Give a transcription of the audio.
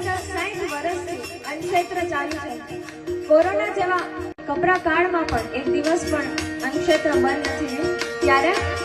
હજાર સાહીઠ વર્ષથી અન્નક્ષેત્ર ચાલુ કોરોના જેવા કપરા કાળમાં પણ એક દિવસ પણ અનક્ષેત્ર બંધ નથી ત્યારે